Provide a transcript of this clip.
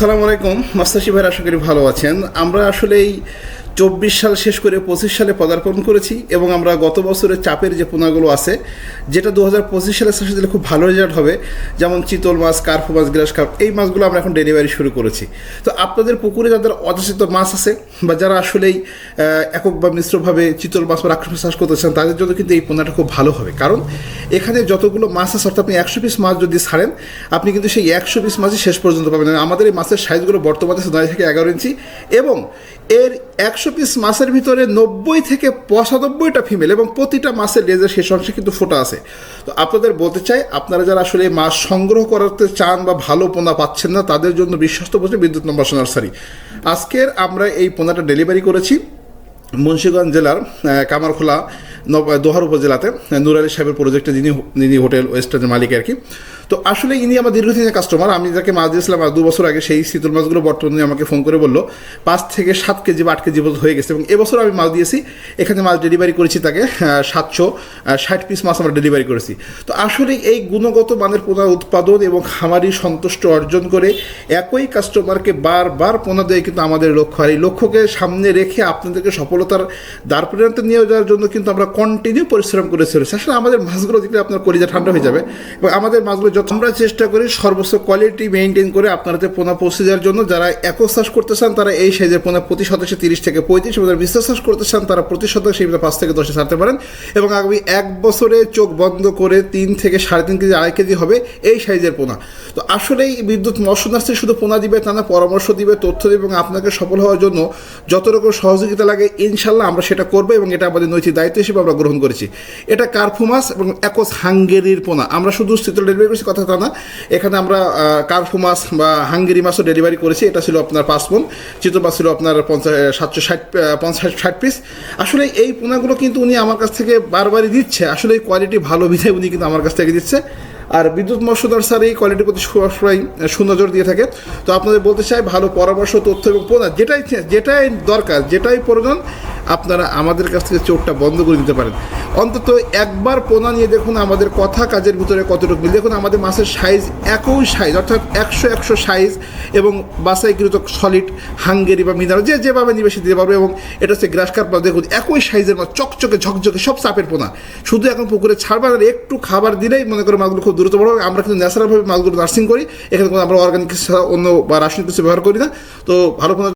সালাম আলাইকুম। মাস্তাশি ভাইয়ের আশা করি ভালো আছেন। আমরা আসলে এই চব্বিশ সাল শেষ করে পঁচিশ সালে পদার্পণ করেছি এবং আমরা গত বছরের চাপের যে পোনাগুলো আছে, যেটা দু হাজার পঁচিশ সালে শেষে দিলে খুব ভালো রেজাল্ট হবে, যেমন চিতল মাছ কার্ফু মাছ, গ্রাস কার্প, এই মাছগুলো আমরা এখন ডেলিভারি শুরু করেছি। তো আপনাদের পুকুরে যাদের অযাচিত মাছ আছে বা যারা আসলেই একক বা মিশ্রভাবে চিতল মাছ বা রাক্ষস চাষ করতে চান, তাদের জন্য কিন্তু এই পোনাটা খুব ভালো হবে। কারণ এখানে যতগুলো মাছ আছে, অর্থাৎ আপনি একশো পিস মাছ যদি ছাড়েন, আপনি কিন্তু সেই একশো পিস মাছই শেষ পর্যন্ত পাবেন। আমাদের এই মাছের সাইজগুলো বর্তমানে নয় থেকে এগারো ইঞ্চি এবং এর একশো পিস মাছের ভিতরে নব্বই থেকে পঁচানব্বইটা ফিমেল এবং প্রতিটা মাছের লেজের শেষ অংশে কিন্তু ফোটা আছে। তো আপনাদের বলতে চাই আপনারা যারা আসলে মাছ সংগ্রহ করতে চান বা ভালো পোনা পাচ্ছেন না তাদের জন্য বিশ্বস্ত বলছে বিদ্যুৎ নম্বর নার্সারি আজকের আমরা এই পোনাটা ডেলিভারি করেছি মুন্সিগঞ্জ জেলার কামারখোলা দোহার উপজেলাতে আহ, নুর আলী সাহেবের প্রজেক্টে যিনি যিনি হোটেল ওয়েস্টার্নের মালিক আর কি। তো আসলে ইনি আমার দীর্ঘদিনের কাস্টমার আমি যাকে মাছ দিয়েছিলাম আর দু বছর আগে সেই শীতল মাছগুলো বর্তমানে আমাকে ফোন করে বলল, পাঁচ থেকে সাত কেজি বা আট কেজি পর্যন্ত হয়ে গেছে। এবং এবছর আমি মাছ দিয়েছি, এখানে মাছ ডেলিভারি করেছি তাকে সাতশো ষাট পিস মাছ আমরা ডেলিভারি করেছি। তো আসলে এই গুণগত মানের পোনা উৎপাদন এবং খামারি সন্তুষ্ট অর্জন করে একই কাস্টমারকে বারবার পোনা দেয় কিন্তু আমাদের লক্ষ্য। আর এই লক্ষ্যকে সামনে রেখে আপনাদেরকে সফলতার দ্বার পর্যন্ত নিয়ে যাওয়ার জন্য কিন্তু আমরা কন্টিনিউ পরিশ্রম করে চলেছি। আসলে আমাদের মাছগুলো দেখলে আপনার কলিজা ঠান্ডা হয়ে যাবে এবং আমাদের মাছগুলো আমরা চেষ্টা করি সর্বোচ্চ কোয়ালিটি মেনটেন করে আপনারাতে পোনা পৌঁছে দেওয়ার জন্য, যারা একক চাষ করতে চান, তারা এই সাইজের পোনা প্রতি শতাংশে তিরিশ থেকে পঁয়ত্রিশ এবং বিশ্বাস চাষ করতে চান, তারা প্রতি শতাংশে এই পাঁচ থেকে দশে ছাড়তে পারেন এবং আগামী এক বছরে চোখ বন্ধ করে তিন থেকে সাড়ে তিন কেজি, আড়াই কেজি হবে এই সাইজের পোনা। তো আসলে এই বিদ্যুৎ মৎস্য নার্সারি শুধু পোনা দিবে তা না, পরামর্শ দিবে, তথ্য দেবে এবং আপনাকে সফল হওয়ার জন্য যত রকম সহযোগিতা লাগে, ইনশাল্লাহ আমরা সেটা করব এবং এটা আমাদের নৈতিক দায়িত্ব হিসেবে আমরা গ্রহণ করেছি। এটা কার্ফু মাছ এবং একস হাঙ্গেরির পোনা। আমরা শুধু শীতল ডেলিভারি কথা তা না। এখানে আমরা কার্ফু মাছ বা হাঙ্গেরি মাছও ডেলিভারি করেছি। এটা ছিল আপনার পাঁচ মন। চিতল মাছ ছিল আপনার পঞ্চাশ সাতশো ষাট পঞ্চাশ ষাট পিস আসলে এই পোনাগুলো কিন্তু উনি আমার কাছ থেকে বারবারই দিচ্ছে। আসলে এই কোয়ালিটি ভালো বিধায় উনি কিন্তু আমার কাছ থেকে দিচ্ছে। আর বিদ্যুৎ মৎস্যদর স্যার এই কোয়ালিটির প্রতি সবসময় সুনজর দিয়ে থাকে। তো আপনাদের বলতে চাই, ভালো পরামর্শ, তথ্য এবং প্রদান যেটাই যেটাই দরকার, যেটাই প্রয়োজন, আপনারা আমাদের কাছ থেকে চোখটা বন্ধ করে দিতে পারেন। অন্তত একবার পোনা নিয়ে দেখুন আমাদের কথা কাজের ভিতরে কতটুকু মিল। দেখুন আমাদের মাছের সাইজ একই সাইজ অর্থাৎ একশো একশো সাইজ এবং বাসাইকৃত সলিড হাঙ্গেরি বা মিনারেল, যে যেভাবে নিবে সে দিতে পারবে এবং এটা হচ্ছে গ্রাস কার্প দেখুন একই সাইজের মাছ, চকচকে ঝকঝকে সব চাপের পোনা। শুধু এখন পুকুরে ছাড়বার একটু খাবার দিলেই মনে করে মাছগুলো খুব দ্রুত বড় হবে। আমরা কিন্তু ন্যাচারালভাবে মালগুলো নার্সিং করি এখানে কোনো আমরা অর্গানিক অন্য বা রাসায়নিক কিছু ব্যবহার করি না তো ভালো পোনা